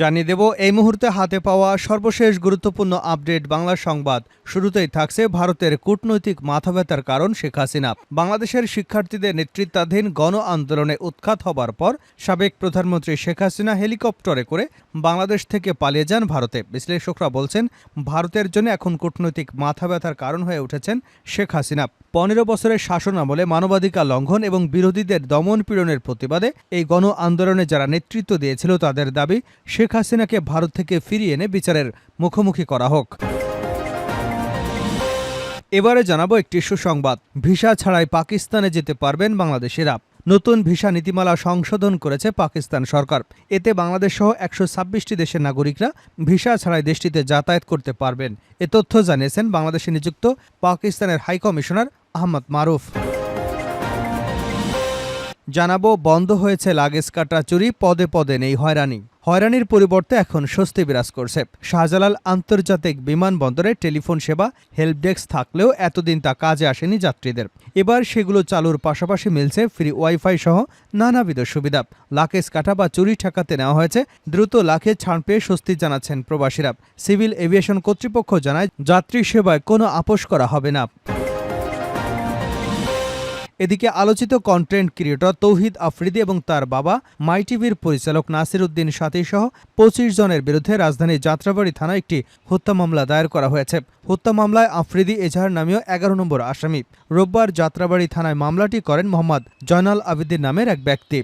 জানিয়ে দেব, এই মুহূর্তে হাতে পাওয়া সর্বশেষ গুরুত্বপূর্ণ আপডেট বাংলা সংবাদ। শুরুতেই থাকছে ভারতের কূটনৈতিক মাথা ব্যথার কারণ শেখ হাসিনা। বাংলাদেশের শিক্ষার্থীদের নেতৃত্বাধীন গণ আন্দোলনে উৎখাত হবার পর সাবেক প্রধানমন্ত্রী শেখ হাসিনা হেলিকপ্টারে করে বাংলাদেশ থেকে পালিয়ে যান ভারতে। বিশ্লেষকরা বলছেন, ভারতের জন্য এখন কূটনৈতিক মাথা ব্যথার কারণ হয়ে উঠেছেন শেখ হাসিনা। পনেরো বছরের শাসন আমলে মানবাধিকার লঙ্ঘন এবং বিরোধীদের দমন পীড়নের প্রতিবাদে এই গণ আন্দোলনে যারা নেতৃত্ব দিয়েছিল তাদের দাবি শেখ হাসিনাকে ভারত থেকে ফিরিয়ে এনে বিচারের মুখোমুখি করা হোক। এবারে জানাব একটি সুসংবাদ। ভিসা ছাড়াই পাকিস্তানে যেতে পারবেন বাংলাদেশিরা। নতুন ভিসা নীতিমালা সংশোধন করেছে পাকিস্তান সরকার। এতে বাংলাদেশ সহ একশো ছাব্বিশটি দেশের নাগরিকরা ভিসা ছাড়াই দেশটিতে যাতায়াত করতে পারবেন। এ তথ্য জানিয়েছেন বাংলাদেশে নিযুক্ত পাকিস্তানের হাইকমিশনার আহমদ মারুফ। জানাব, বন্ধ হয়েছে লাগেজ কাটা চুরি, পদে পদে নেই হয়রানি। হয়রানির পরিবর্তে এখন স্বস্তি বিরাজ করছে। শাহজালাল আন্তর্জাতিক বিমানবন্দরে টেলিফোন সেবা, হেল্প ডেস্ক থাকলেও এতদিন তা কাজে আসেনি যাত্রীদের। এবার সেগুলো চালুর পাশাপাশি মিলছে ফ্রি ওয়াইফাই সহ নানাবিধ সুবিধা। লাকেজ কাটা বা চুরি ঠেকাতে নেওয়া হয়েছে। দ্রুত লাখে ছাড় পেয়ে স্বস্তি জানাচ্ছেন প্রবাসীরা। সিভিল এভিয়েশন কর্তৃপক্ষ জানায়, যাত্রী সেবায় কোনো আপোষ করা হবে না। এদিকে আলোচিত কন্টেন্ট ক্রিয়েটর তৌহিদ আফ্রিদি এবং তার বাবা মাই টিভির পরিচালক নাসির উদ্দিন সাথী সহ পঁচিশ জনের বিরুদ্ধে রাজধানীর যাত্রাবাড়ি থানায় একটি হত্যা মামলা দায়ের করা হয়েছে। হত্যা মামলায় আফ্রিদি এজাহার নামীয় এগারো নম্বর আসামি। রোববার যাত্রাবাড়ি থানায় মামলাটি করেন মোহাম্মদ জয়নাল আবিদিন নামের এক ব্যক্তি।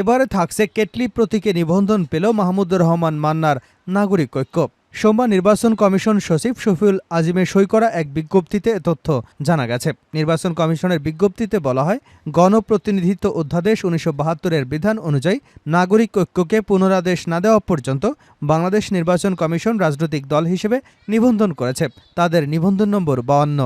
এবারে থাকছে কেটলি প্রতীকে নিবন্ধন পেল মাহমুদুর রহমান মান্নার নাগরিক ঐক্য। সোমবার নির্বাচন কমিশন সচিব শফিউল আজিমের সই করা এক বিজ্ঞপ্তিতে তথ্য জানা গেছে। নির্বাচন কমিশনের বিজ্ঞপ্তিতে বলা হয়, গণপ্রতিনিধিত্ব অধ্যাদেশ উনিশশো বাহাত্তরের বিধান অনুযায়ী নাগরিক ঐক্যকে পুনরাদেশ না দেওয়া পর্যন্ত বাংলাদেশ নির্বাচন কমিশন রাজনৈতিক দল হিসেবে নিবন্ধন করেছে। তাদের নিবন্ধন নম্বর বাউন্ন।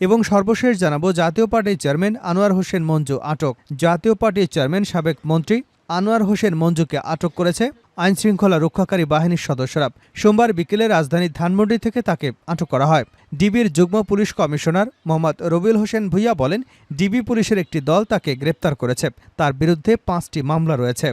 এবং সর্বশেষ জানাব, জাতীয় পার্টির চেয়ারম্যান আনোয়ার হোসেন মঞ্জু আটক। জাতীয় পার্টির চেয়ারম্যান সাবেক মন্ত্রী আনোয়ার হোসেন মঞ্জুকে আটক করেছে আইনশৃঙ্খলা রক্ষাকারী বাহিনীর সদস্যরা। সোমবার বিকেলে রাজধানীর ধানমন্ডি থেকে তাকে আটক করা হয়। ডিবির যুগ্ম পুলিশ কমিশনার মোহাম্মদ রবিউল হোসেন ভুইয়া বলেন, ডিবি পুলিশের একটি দল তাকে গ্রেপ্তার করেছে। তার বিরুদ্ধে পাঁচটি মামলা রয়েছে।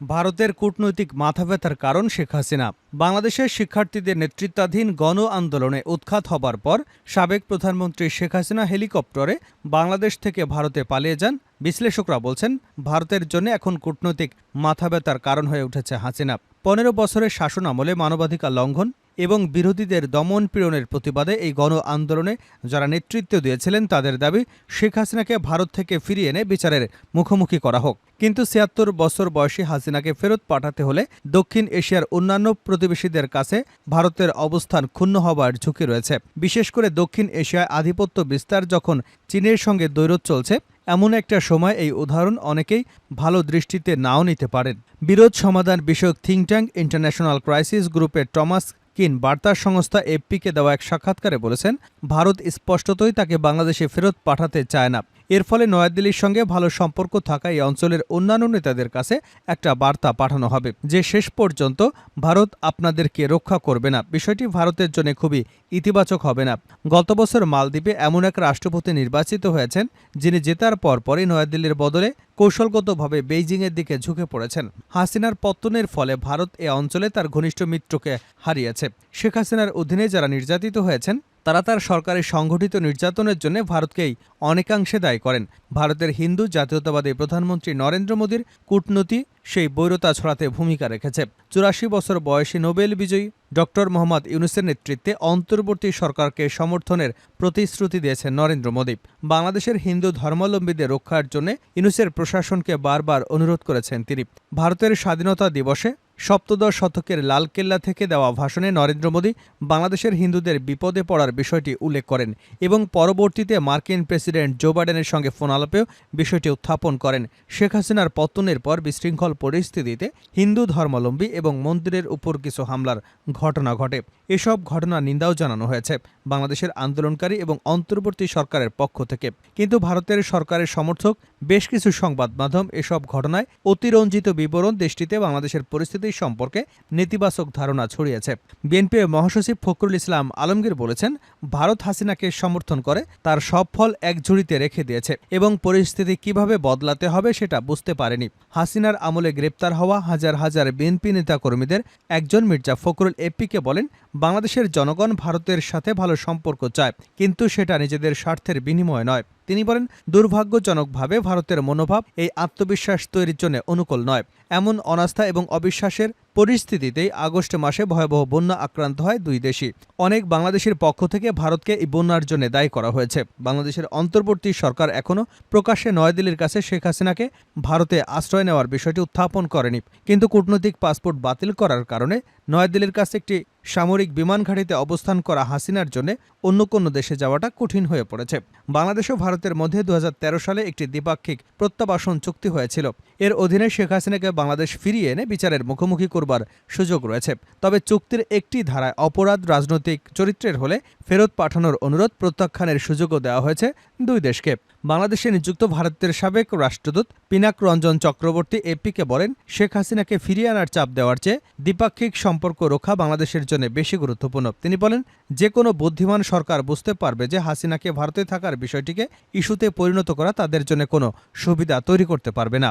ভারতের কূটনৈতিক মাথাব্যথার কারণ শেখ হাসিনা। বাংলাদেশের শিক্ষার্থীদের নেতৃত্বাধীন গণ আন্দোলনে উৎখাত হবার পর সাবেক প্রধানমন্ত্রী শেখ হাসিনা হেলিকপ্টারে বাংলাদেশ থেকে ভারতে পালিয়ে যান। বিশ্লেষকরা বলছেন, ভারতের জন্য এখন কূটনৈতিক মাথাব্যথার কারণ হয়ে উঠেছে হাসিনা। পনেরো বছরের শাসন আমলে মানবাধিকার লঙ্ঘন এবং বিরোধীদের দমন পীড়নের প্রতিবাদে এই গণ আন্দোলনে যারা নেতৃত্ব দিয়েছিলেন তাদের দাবি শেখ হাসিনাকে ভারত থেকে ফিরিয়ে এনে বিচারের মুখোমুখি করা হোক। কিন্তু ছিয়াত্তর বছর বয়সী হাসিনাকে ফেরত পাঠাতে হলে দক্ষিণ এশিয়ার অন্যান্য প্রতিবেশীদের কাছে ভারতের অবস্থান ক্ষুণ্ণ হবার ঝুঁকি রয়েছে। বিশেষ করে দক্ষিণ এশিয়ায় আধিপত্য বিস্তার যখন চীনের সঙ্গে দৈরত চলছে, এমন একটা সময় এই উদাহরণ অনেকেই ভালো দৃষ্টিতে নাও নিতে পারেন। বিরোধ সমাধান বিষয়ক থিঙ্ক ইন্টারন্যাশনাল ক্রাইসিস গ্রুপের টমাস কিন বার্তা সংস্থা এফপিকে দেওয়া এক সাক্ষাৎকারে বলেছেন, ভারত স্পষ্টতই তাকে বাংলাদেশে ফেরত পাঠাতে চায় না। এর ফলে নয়াদিল্লির সঙ্গে ভালো সম্পর্ক থাকা এই অঞ্চলের অন্যান্য নেতাদের কাছে একটা বার্তা পাঠানো হবে যে শেষ পর্যন্ত ভারত আপনাদেরকে রক্ষা করবে না। বিষয়টি ভারতের জন্য খুবই ইতিবাচক হবে না। গত বছর মালদ্বীপে এমন এক রাষ্ট্রপতি নির্বাচিত হয়েছেন যিনি জেতার পর পরপরই নয়াদিল্লির বদলে কৌশলগতভাবে বেইজিংয়ের দিকে ঝুঁকে পড়েছেন। হাসিনার পত্তনের ফলে ভারত এ অঞ্চলে তার ঘনিষ্ঠ মিত্রকে হারিয়েছে। শেখ হাসিনার অধীনে যারা নির্যাতিত হয়েছেন তারা তার সরকারের সংগঠিত নির্যাতনের জন্য ভারতকেই অনেকাংশে দায়ী করেন। ভারতের হিন্দু জাতীয়তাবাদী প্রধানমন্ত্রী নরেন্দ্র মোদীর কূটনীতি সেই বৈরতা ছড়াতে ভূমিকা রেখেছে। চুরাশি বছর বয়সী নোবেল বিজয়ী ডক্টর মোহাম্মদ ইউনুসের নেতৃত্বে অন্তর্বর্তী সরকারকে সমর্থনের প্রতিশ্রুতি দিয়েছেন নরেন্দ্র মোদী। বাংলাদেশের হিন্দু ধর্মাবলম্বীদের রক্ষার জন্য ইউনুসের প্রশাসনকে বারবার অনুরোধ করেছেন তিনি। ভারতের স্বাধীনতা দিবসে সপ্তদশ শতকের লালকেল্লা থেকে দেওয়া ভাষণে নরেন্দ্র মোদী বাংলাদেশের হিন্দুদের বিপদে পড়ার বিষয়টি উল্লেখ করেন এবং পরবর্তীতে মার্কিন প্রেসিডেন্ট জো বাইডেনের সঙ্গে ফোন আলাপেও বিষয়টি উত্থাপন করেন। শেখ হাসিনার পতনের পর বিশৃঙ্খল পরিস্থিতিতে হিন্দু ধর্মাবলম্বী এবং মন্দিরের উপর কিছু হামলার ঘটনা ঘটে। এসব ঘটনা নিন্দাও জানানো হয়েছে। বাংলাদেশের আন্দোলনকারী এবং অন্তর্বর্তী সরকারের পক্ষ থেকে। কিন্তু ভারতের সরকারের সমর্থক বেশ কিছু সংবাদ মাধ্যম এসব ঘটনায় অতিরঞ্জিত বিবরণ দেশটিতে বাংলাদেশের পরিস্থিতি সম্পর্কে নেতিবাচক ধারণা ছড়িয়েছে। বিএনপির মহাসচিব ফখরুল ইসলাম আলমগীর বলেছেন, ভারত হাসিনাকে সমর্থন করে তার সব ফল এক ঝুড়িতে রেখে দিয়েছে এবং পরিস্থিতি কীভাবে বদলাতে হবে সেটা বুঝতে পারেনি। হাসিনার আমলে গ্রেপ্তার হওয়া হাজার হাজার বিএনপি নেতাকর্মীদের একজন মির্জা ফখরুল এপিকে বলেন, বাংলাদেশের জনগণ ভারতের সাথে ভালো সম্পর্ক চায় কিন্তু সেটা নিজেদের স্বার্থের বিনিময় নয়। তিনি বলেন, দুর্ভাগ্যজনকভাবে ভারতের মনোভাব এই আত্মবিশ্বাস তৈরির জন্য অনুকূল নয়। এমন অনাস্থা এবং অবিশ্বাসের পরিস্থিতিতেই আগস্ট মাসে ভয়াবহ বন্যা আক্রান্ত হয় দুই দেশই। অনেক বাংলাদেশের পক্ষ থেকে ভারতকে এই বন্যার জন্য দায়ী করা হয়েছে। বাংলাদেশের অন্তর্বর্তী সরকার এখনও প্রকাশ্যে নয়াদিল্লির কাছে শেখ হাসিনাকে ভারতে আশ্রয় নেওয়ার বিষয়টি উত্থাপন করেনি। কিন্তু কূটনৈতিক পাসপোর্ট বাতিল করার কারণে নয়াদিল্লির কাছে একটি সামরিক বিমান ঘাঁটিতে অবস্থান করা হাসিনার জন্য অন্য কোনো দেশে যাওয়াটা কঠিন হয়ে পড়েছে। বাংলাদেশ ও ভারতের মধ্যে দু হাজার তেরো সালে একটি দ্বিপাক্ষিক প্রত্যাবাসন চুক্তি হয়েছিল। এর অধীনে শেখ হাসিনাকে বাংলাদেশ ফিরিয়ে এনে বিচারের মুখোমুখি করবার সুযোগ রয়েছে। তবে চুক্তির একটি ধারায় অপরাধ রাজনৈতিক চরিত্রের হলে ফেরত পাঠানোর অনুরোধ প্রত্যাখ্যানের সুযোগও দেওয়া হয়েছে দুই দেশকে। বাংলাদেশে নিযুক্ত ভারতের সাবেক রাষ্ট্রদূত পিনাক রঞ্জন চক্রবর্তী এপিকে বলেন, শেখ হাসিনাকে ফিরিয়ে আনার চাপ দেওয়ার চেয়ে দ্বিপাক্ষিক সম্পর্ক রক্ষা বাংলাদেশের জন্য বেশি গুরুত্বপূর্ণ। তিনি বলেন, যে কোনো বুদ্ধিমান সরকার বুঝতে পারবে যে হাসিনাকে ভারতে থাকার বিষয়টিকে ইস্যুতে পরিণত করা তাদের জন্য কোনো সুবিধা তৈরি করতে পারবে না।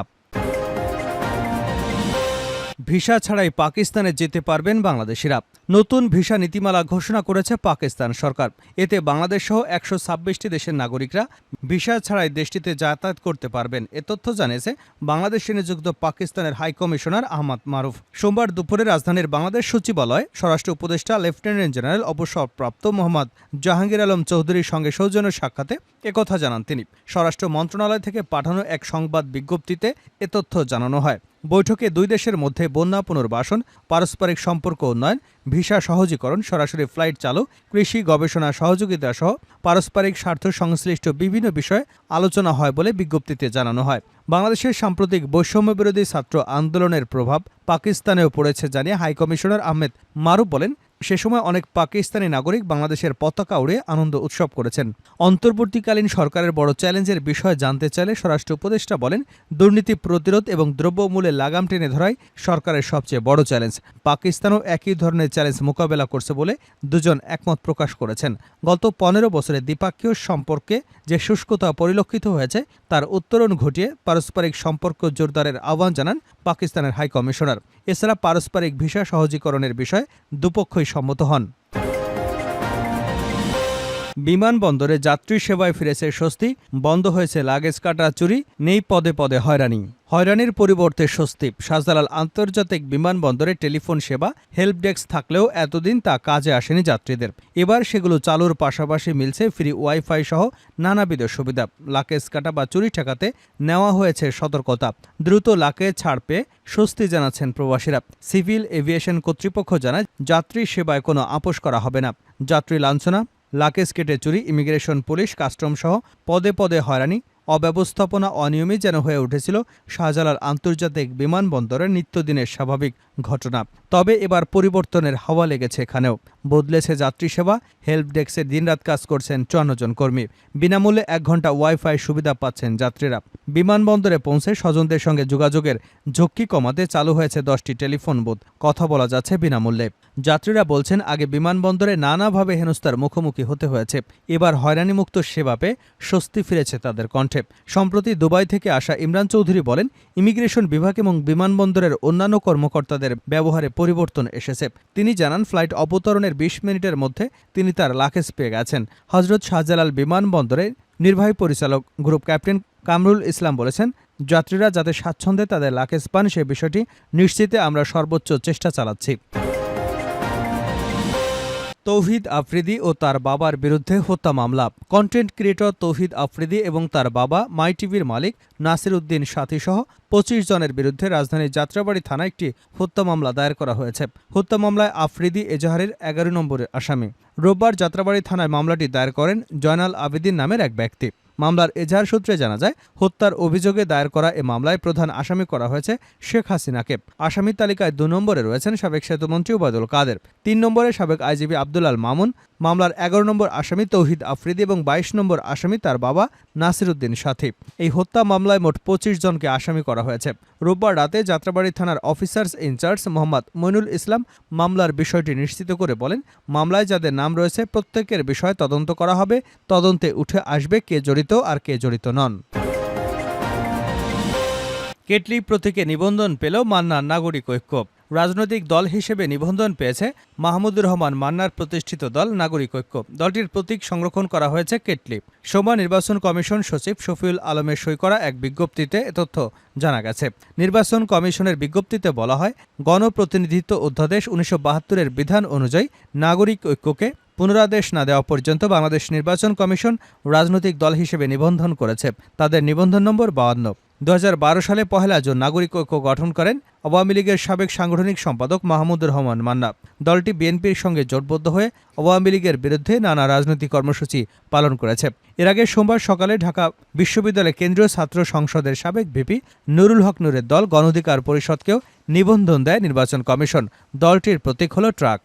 ভিসা ছাড়াই পাকিস্তানে যেতে পারবেন বাংলাদেশিরা। নতুন ভিসা নীতিমালা ঘোষণা করেছে পাকিস্তান সরকার। এতে বাংলাদেশ সহ একশো ছাব্বিশটি দেশের নাগরিকরা ভিসা ছাড়াই দেশটিতে যাতায়াত করতে পারবেন। এ তথ্য জানিয়েছে বাংলাদেশে নিযুক্ত পাকিস্তানের হাই কমিশনার আহমদ মারুফ। সোমবার দুপুরে রাজধানীর বাংলাদেশ সচিবালয় স্বরাষ্ট্র উপদেষ্টা লেফটেন্যান্ট জেনারেল অবসরপ্রাপ্ত মোহাম্মদ জাহাঙ্গীর আলম চৌধুরীর সঙ্গে সৌজন্য সাক্ষাতে একথা জানান তিনি। স্বরাষ্ট্র মন্ত্রণালয় থেকে পাঠানো এক সংবাদ বিজ্ঞপ্তিতে এ তথ্য জানানো হয়। বৈঠকে দুই দেশের মধ্যে বন্যা পুনর্বাসন, পারস্পরিক সম্পর্ক উন্নয়ন, ভিসা সহজীকরণ, সরাসরি ফ্লাইট চালু, কৃষি গবেষণা সহযোগিতা সহ পারস্পরিক স্বার্থ সংশ্লিষ্ট বিভিন্ন বিষয়ে আলোচনা হয় বলে বিজ্ঞপ্তিতে জানানো হয়। বাংলাদেশের সাম্প্রতিক বৈষম্য বিরোধী ছাত্র আন্দোলনের প্রভাব পাকিস্তানেও পড়েছে জানিয়ে হাইকমিশনার আহমেদ মারুফ বলেন সে সময় অনেক পাকিস্তানি নাগরিক বাংলাদেশের পতাকা উড়ে আনন্দ উৎসব করেছেন। অন্তর্বর্তীকালীন সরকারের বড় চ্যালেঞ্জের বিষয়ে জানতে চাইলে স্বরাষ্ট্র উপদেষ্টা বলেন, দুর্নীতি প্রতিরোধ এবং দ্রব্যমূল্যে লাগাম টেনে ধরাই সরকারের সবচেয়ে বড় চ্যালেঞ্জ। পাকিস্তানও একই ধরনের চ্যালেঞ্জ মোকাবেলা করছে বলে দুজন একমত প্রকাশ করেছেন। গত পনেরো বছরে দ্বিপাক্ষীয় সম্পর্কে যে শুষ্কতা পরিলক্ষিত হয়েছে, তার উত্তরণ ঘটিয়ে পারস্পরিক সম্পর্ক জোরদারের আহ্বান জানান পাকিস্তানের হাই কমিশনার এছাড়া পারস্পরিক ভিসা সহজীকরণের বিষয়ে দুপক্ষই সম্মত হন। বিমানবন্দরে যাত্রী সেবায় ফিরেছে স্বস্তি, বন্ধ হয়েছে লাগেজ কাটা চুরি, নেই পদে পদে হয়রানি। হয়রানির পরিবর্তে স্বস্তি, শাহজালাল আন্তর্জাতিক বিমানবন্দরে টেলিফোন সেবা হেল্প ডেস্ক থাকলেও এতদিন তা কাজে আসেনি যাত্রীদের। এবার সেগুলো চালুর পাশাপাশি মিলছে ফ্রি ওয়াইফাই সহ নানাবিধ সুবিধা। লাকেজ কাটা বা চুরি ঠেকাতে নেওয়া হয়েছে সতর্কতা। দ্রুত লাকে ছাড় পেয়ে স্বস্তি জানাচ্ছেন প্রবাসীরা। সিভিল এভিয়েশন কর্তৃপক্ষ জানায়, যাত্রী সেবায় কোনো আপোষ করা হবে না। যাত্রী লাঞ্ছনা লাকেজ কেটে চুরি, ইমিগ্রেশন পুলিশ, কাস্টম সহ পদে পদে হয়রানি, অব্যবস্থাপনা অনিয়মই যেন হয়ে উঠেছিল শাহজালাল আন্তর্জাতিক বিমানবন্দরের নিত্যদিনের স্বাভাবিক ঘটনা। তবে এবার পরিবর্তনের হাওয়া লেগেছে এখানেও। বদলেছে যাত্রী সেবা হেল্প ডেস্কে দিনরাত কাজ করছেন চুয়ান্ন জন কর্মী। বিনামূল্যে এক ঘণ্টা ওয়াইফাই সুবিধা পাচ্ছেন যাত্রীরা। বিমানবন্দরে পৌঁছে স্বজনদের সঙ্গে যোগাযোগের ঝক্কি কমাতে চালু হয়েছে দশটি টেলিফোন বুথ। কথা বলা যাচ্ছে বিনামূল্যে। যাত্রীরা বলছেন, আগে বিমানবন্দরে নানাভাবে হেনস্থার মুখোমুখি হতে হয়েছে। এবার হয়রানিমুক্ত সেবা পেয়ে স্বস্তি ফিরেছে তাদের কণ্ঠে। সম্প্রতি দুবাই থেকে আসা ইমরান চৌধুরী বলেন, ইমিগ্রেশন বিভাগ এবং বিমানবন্দরের অন্যান্য কর্মকর্তাদের ব্যবহারে পরিবর্তন এসেছে। তিনি জানান, ফ্লাইট অবতরণের বিশ মিনিটের মধ্যে তিনি তার লাকেজ পেয়ে গেছেন। হজরত শাহজালাল বিমানবন্দরে নির্বাহী পরিচালক গ্রুপ ক্যাপ্টেন কামরুল ইসলাম বলেছেন, যাত্রীরা যাতে স্বাচ্ছন্দ্যে তাদের লাকেজ পান সে বিষয়টি নিশ্চিতে আমরা সর্বোচ্চ চেষ্টা চালাচ্ছি। তৌহিদ আফ্রিদি ও তার বাবার বিরুদ্ধে হত্যা মামলা। কন্টেন্ট ক্রিয়েটর তৌহিদ আফ্রিদি এবং তার বাবা মাই টিভির মালিক নাসির উদ্দিন সাথীসহ পঁচিশ জনের বিরুদ্ধে রাজধানীর যাত্রাবাড়ি থানায় একটি হত্যা মামলা দায়ের করা হয়েছে। হত্যা মামলায় আফ্রিদি এজাহারের এগারো নম্বরের আসামি। রোববার যাত্রাবাড়ি থানায় মামলাটি দায়ের করেন জয়নাল আবেদিন নামের এক ব্যক্তি। মামলার এজাহার সূত্রে জানা যায়, হত্যার অভিযোগে দায়ের করা এ মামলায় প্রধান আসামি করা হয়েছে শেখ হাসিনাকে। আসামির তালিকায় দু নম্বরে রয়েছেন সাবেক সেতুমন্ত্রী ওবায়দুল কাদের। তিন নম্বরে সাবেক আইজিবি আব্দুল আল মামুন মামলার এগারো নম্বর আসামি তৌহিদ আফ্রিদি এবং বাইশ নম্বর আসামি তার বাবা নাসির উদ্দিন সাথী। এই হত্যা মামলায় মোট পঁচিশ জনকে আসামি করা হয়েছে। রোববার রাতে যাত্রাবাড়ি থানার officers in charge Mohammad Mainul Islam মামলার বিষয়টি নিশ্চিত করে বলেন, মামলায় যাদের নাম রয়েছে প্রত্যেকের বিষয়ে তদন্ত করা হবে, তদন্তে উঠে আসবে কে জড়িত আর কে জড়িত নন। কেটলি প্রতীকে নিবন্ধন পেল মান্নার নাগরিক ঐক্য। রাজনৈতিক দল হিসেবে নিবন্ধন পেয়েছে মাহমুদুর রহমান মান্নার প্রতিষ্ঠিত দল নাগরিক ঐক্য। দলটির প্রতীক সংরক্ষণ করা হয়েছে কেটলি। সোমবার নির্বাচন কমিশন সচিব শফিউল আলমের সই করা এক বিজ্ঞপ্তিতে এ তথ্য জানা গেছে। নির্বাচন কমিশনের বিজ্ঞপ্তিতে বলা হয়, গণপ্রতিনিধিত্ব অধ্যাদেশ উনিশশো বাহাত্তরের বিধান অনুযায়ী নাগরিক ঐক্যকে পুনরাদেশ না দেওয়া পর্যন্ত বাংলাদেশ নির্বাচন কমিশন রাজনৈতিক দল হিসেবে নিবন্ধন করেছে। তাদের নিবন্ধন নম্বর বাহান্ন দু হাজার বারো সালে পহেলা জুন নাগরিক ঐক্য গঠন করেন আওয়ামী লীগের সাবেক সাংগঠনিক সম্পাদক মাহমুদুর রহমান মান্না। দলটি বিএনপির সঙ্গে জোটবদ্ধ হয়ে আওয়ামী লীগের বিরুদ্ধে নানা রাজনৈতিক কর্মসূচি পালন করেছে। এর আগে সোমবার সকালে ঢাকা বিশ্ববিদ্যালয় কেন্দ্রীয় ছাত্র সংসদের সাবেক ভিপি নুরুল হক নুরের দল গণঅধিকার পরিষদকেও নিবন্ধন দেয় নির্বাচন কমিশন। দলটির প্রতীক হল ট্রাক।